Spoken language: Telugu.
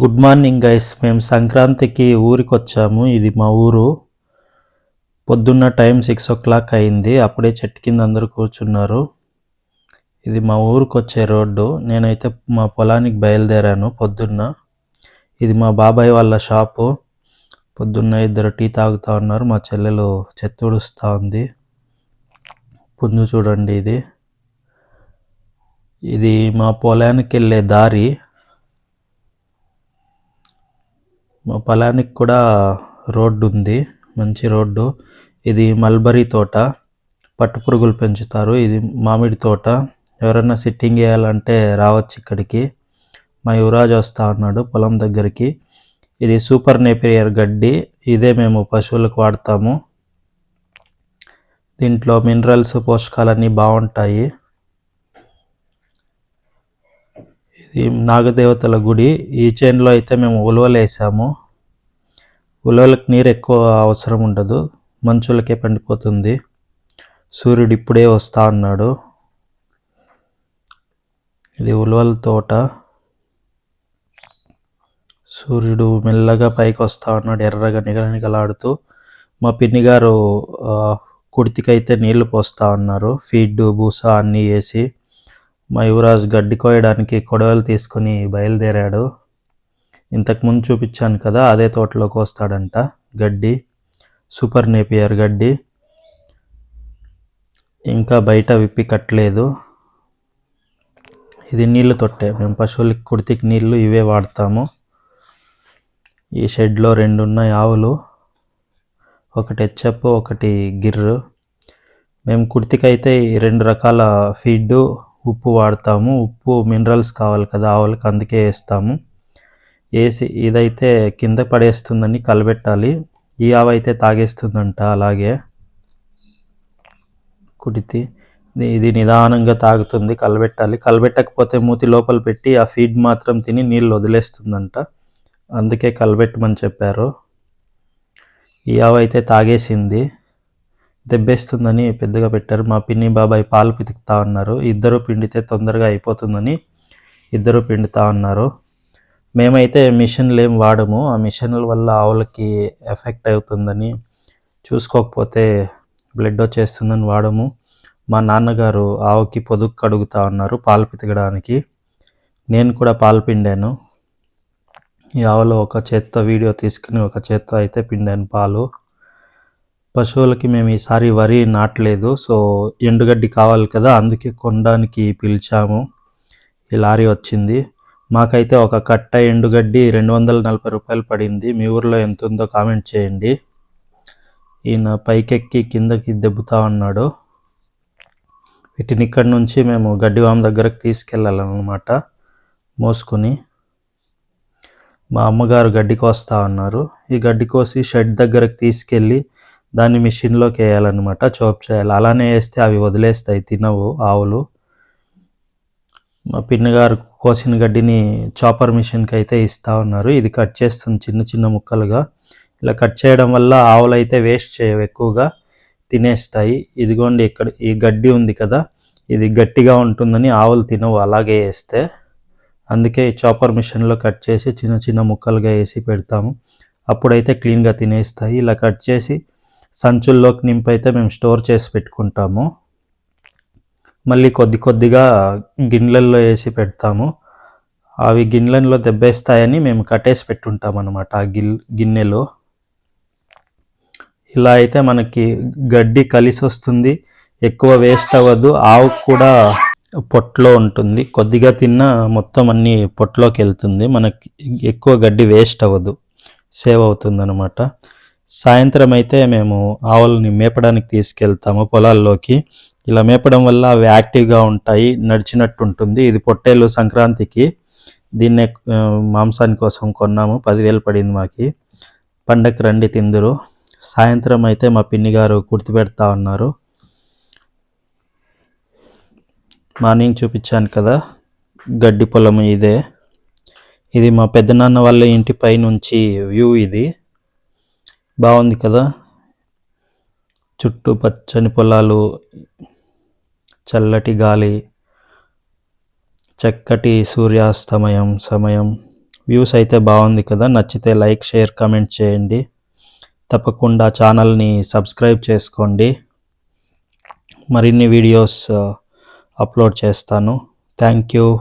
గుడ్ మార్నింగ్ గైస్ మేము సంక్రాంతికి ఊరికి వచ్చాము ఇది మా ఊరు. పొద్దున్న టైం సిక్స్ ఓ క్లాక్ అయింది. అప్పుడే చెట్టు కింద అందరూ కూర్చున్నారు. ఇది మా ఊరికి వచ్చే రోడ్డు. నేనైతే మా పొలానికి బయలుదేరాను పొద్దున్న. ఇది మా బాబాయ్ వాళ్ళ షాపు. పొద్దున్న ఇద్దరు టీ తాగుతా ఉన్నారు. మా చెల్లెలు చెత్తుడుస్తూ ఉంది. పుంజు చూడండి ఇది. ఇది మా పొలానికి వెళ్ళే దారి. మా పొలానికి కూడా రోడ్డు ఉంది మంచి రోడ్డు. ఇది మల్బరీ తోట పట్టు పురుగులు పెంచుతారు. ఇది మామిడి తోట. ఎవరైనా సిట్టింగ్ వేయాలంటే రావచ్చు ఇక్కడికి. మా యువరాజు వస్తా ఉన్నాడు పొలం దగ్గరికి. ఇది సూపర్ నేపిరియర్ గడ్డి. ఇదే మేము పశువులకు వాడతాము. దీంట్లో మినరల్స్ పోషకాలన్నీ బాగుంటాయి ఇది నాగదేవతల గుడి ఈ చేనులో అయితే మేము ఉలవలు వేసాము. ఉలవలకు నీరు ఎక్కువ అవసరం ఉండదు. మంచులకే పండిపోతుంది. సూర్యుడు ఇప్పుడే వస్తా ఉన్నాడు ఇది ఉలవల తోట. సూర్యుడు మెల్లగా పైకి వస్తా ఉన్నాడు ఎర్రగా నిగలనిగలాడుతూ మా పిన్ని గారు ఆ, కుడితికైతే నీళ్ళు పోస్తా ఉన్నారు ఫీడ్ బూస అన్నీ వేసి. మా గడ్డి కోయడానికి కొడవలు తీసుకొని బయలుదేరాడు. ఇంతకుముందు చూపించాను కదా అదే తోటలో కోస్తాడంట గడ్డి సూపర్ నేపియర్ గడ్డి. ఇంకా బయట విప్పి కట్టలేదు. ఇది నీళ్ళు తొట్టే మేము పశువులకి కుడితికి నీళ్ళు ఇవే వాడతాము. ఈ షెడ్లో రెండు ఉన్నాయి ఆవులు ఒకటి హెచ్చప్ ఒకటి గిర్రు. మేము కుర్తికైతే ఈ రెండు రకాల ఫీడ్ ఉప్పు వాడతాము. ఉప్పు మినరల్స్ కావాలి కదా ఆవులకు అందుకే వేస్తాము. వేసి ఇదైతే కింద పడేస్తుందని కలబెట్టాలి. ఈ ఆవు అయితే తాగేస్తుందంట అలాగే. కుడితి. ఇది- ఇది నిదానంగా తాగుతుంది కలబెట్టాలి. కలబెట్టకపోతే మూతి లోపల పెట్టి ఆ ఫీడ్ మాత్రం తిని నీళ్ళు వదిలేస్తుందంట. అందుకే కలబెట్టమని చెప్పారు. ఈ ఆవు అయితే తాగేసింది. దెబ్బేస్తుందని పెద్దగా పెట్టారు. మా పిన్ని బాబాయ్ పాలు పితుకుతా ఉన్నారు ఇద్దరు పిండితే తొందరగా అయిపోతుందని ఇద్దరు పిండుతా ఉన్నారు మేమైతే మిషన్లు ఏం వాడము. ఆ మిషన్ల వల్ల ఆవులకి ఎఫెక్ట్ అవుతుందని చూసుకోకపోతే బ్లడ్ వచ్చేస్తుందని వాడము. మా నాన్నగారు ఆవుకి పొదుగు కడుగుతా ఉన్నారు పాలు పితకడానికి. నేను కూడా పాలు పిండాను. ఈ ఆవులో ఒక చేత్తో వీడియో తీసుకుని ఒక చేత్తో అయితే పిండాను పాలు. పశువులకి మేము ఈసారి వరి నాటలేదు. సో ఎండుగడ్డి కావాలి కదా అందుకే కొనడానికి పిలిచాము. ఈ లారీ వచ్చింది. మాకైతే ఒక కట్ట ఎండుగడ్డి రెండు వందల నలభై రూపాయలు పడింది. మీ ఊర్లో ఎంత ఉందో కామెంట్ చేయండి. ఈయన పైకెక్కి కిందకి దెబ్బతా ఉన్నాడు. వీటిని ఇక్కడి నుంచి మేము గడ్డివామ దగ్గరకు తీసుకెళ్ళాలన్నమాట మోసుకొని. మా అమ్మగారు గడ్డి కోస్తా ఉన్నారు. ఈ గడ్డి కోసి షెడ్ దగ్గరకు తీసుకెళ్ళి దాన్ని మిషన్లోకి వేయాలన్నమాట చోప్ చేయాలి. అలానే వేస్తే అవి వదిలేస్తాయి తినవు ఆవులు. మా పిన్నిగారు కోసిన గడ్డిని చాపర్ మిషన్కి అయితే ఇస్తా ఉన్నారు. ఇది కట్ చేస్తుంది చిన్న చిన్న ముక్కలుగా. ఇలా కట్ చేయడం వల్ల ఆవులు అయితే వేస్ట్ చేయవు ఎక్కువగా తినేస్తాయి. ఇదిగోండి ఇక్కడ ఈ గడ్డి ఉంది కదా ఇది గట్టిగా ఉంటుందని ఆవులు తినవు అలాగే వేస్తే. అందుకే ఈ చాపర్ మిషన్లో కట్ చేసి చిన్న చిన్న ముక్కలుగా వేసి పెడతాము. అప్పుడైతే క్లీన్గా తినేస్తాయి. ఇలా కట్ చేసి సంచుల్లోకి నింపైతే మేము స్టోర్ చేసి పెట్టుకుంటాము. మళ్ళీ కొద్ది కొద్దిగా గిన్నెలలో వేసి పెడతాము. అవి గిన్నెలలో దెబ్బేస్తాయని మేము కట్టేసి పెట్టుంటాం అనమాట ఆ గిల్ గిన్నెలో. ఇలా అయితే మనకి గడ్డి కలిసి వస్తుంది. ఎక్కువ వేస్ట్ అవ్వదు. ఆవు కూడా పొట్లో ఉంటుంది. కొద్దిగా తిన్నా మొత్తం అన్ని పొట్లోకి వెళ్తుంది. మనకి ఎక్కువ గడ్డి వేస్ట్ అవ్వదు. సేవ్ అవుతుంది అనమాట సాయంత్రం అయితే మేము ఆవులని మేపడానికి తీసుకెళ్తాము పొలాల్లోకి. ఇలా మేపడం వల్ల అవి యాక్టివ్గా ఉంటాయి నడిచినట్టు ఉంటుంది ఇది పొట్టేలు సంక్రాంతికి. దీన్నే మాంసాని కోసం కొన్నాము. పదివేలు పడింది మాకి. పండగకి రండి తిందురు. సాయంత్రం అయితే మా పిన్ని గారు గుర్తుపెడతా ఉన్నారు. మార్నింగ్ చూపించాను కదా గడ్డి పొలం ఇదే. ఇది మా పెద్దనాన్న వాళ్ళ ఇంటి పై నుంచి వ్యూ ఇది. బాగుంది కదా? చుట్టూ పచ్చని పొలాలు చల్లటి గాలి చక్కటి సూర్యాస్తమయం సమయం. వ్యూస్ అయితే బాగుంది కదా? నచ్చితే లైక్ షేర్ కమెంట్ చేయండి. తప్పకుండా ఛానల్ని సబ్స్క్రైబ్ చేసుకోండి. మరిన్ని వీడియోస్ అప్లోడ్ చేస్తాను. Thank you.